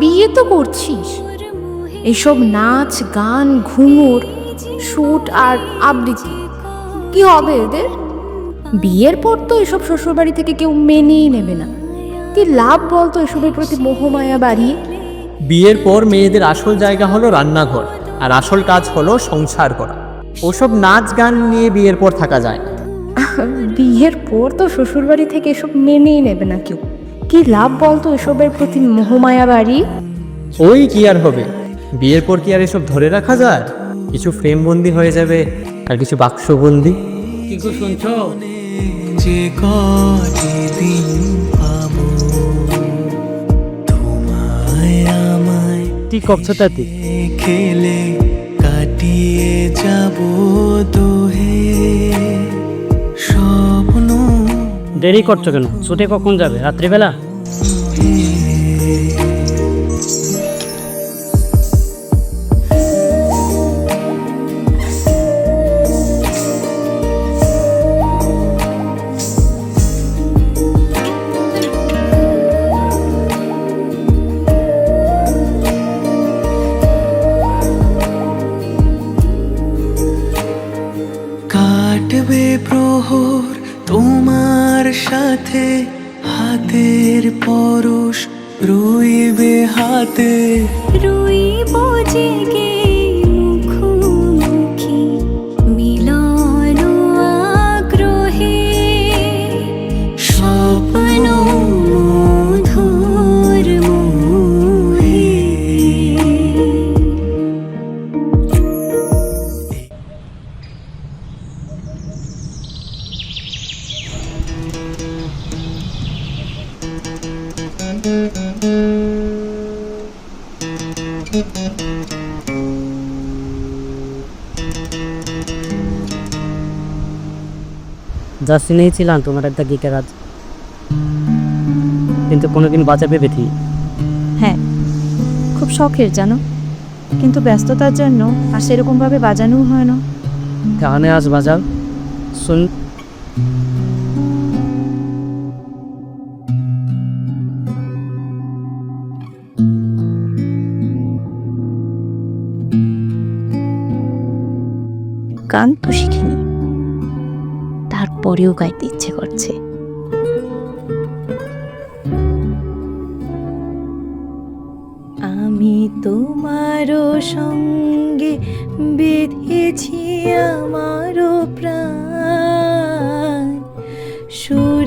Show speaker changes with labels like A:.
A: বিয়ে তো করছিস। এসব নাচ গান ঘুমুর শুট আর আবৃত্তি কি হবে এদের? বিয়ের পর তো এসব শ্বশুরবাড়ি থেকে কেউ মেনেই নেবে না। কি লাভ বলতো এসবের প্রতি মোহমায়া বাড়িয়ে?
B: বিয়ের পর মেয়েদের আসল জায়গা হলো রান্নাঘর আর আসল কাজ হলো সংসার করা। ওসব নাচ গান নিয়ে বিয়ের পর থাকা যায় না।
A: বিয়ের পর তো শ্বশুরবাড়ি থেকে এসব মেনেই নেবে না কেউ। কি লাভ বলতো এসবের প্রতি মোহমায়া বাড়ি?
B: ওই কি আর হবে? বিয়ের পর কি আর এসব ধরে রাখা যায়? কিছু ফ্রেম বন্দি হয়ে যাবে আর কিছু বাক্সবন্দি
C: কি গো শুনছো?
D: যে কটি দিন পাবো তোমায় আমায়
C: কি করছ
D: খেলে কাটিয়ে যাব দোহে
C: দেরি করছ কেন? শুটে কখন যাবে? রাত্রিবেলা?
D: কাটবে প্রহর তোমার সাথে হাতের পরশ রুইবে হাতে।
E: রুই জেগে
C: যা শুনেছিলাম তোমার একটা গীতের আজ কিন্তু কোনোদিন বাঁচাবে বেঠি
F: হ্যাঁ খুব শখের জানো? কিন্তু ব্যস্ততার জন্য আর সেরকমভাবে বাজানোও হয় না।
C: গানে আজ বাজাও। শুন।
F: গান তো শিখিনি। তারপরেও গাইতে ইচ্ছে করছে। আমি তোমারও সঙ্গে বেঁধেছি আমারও প্রাণ। সুর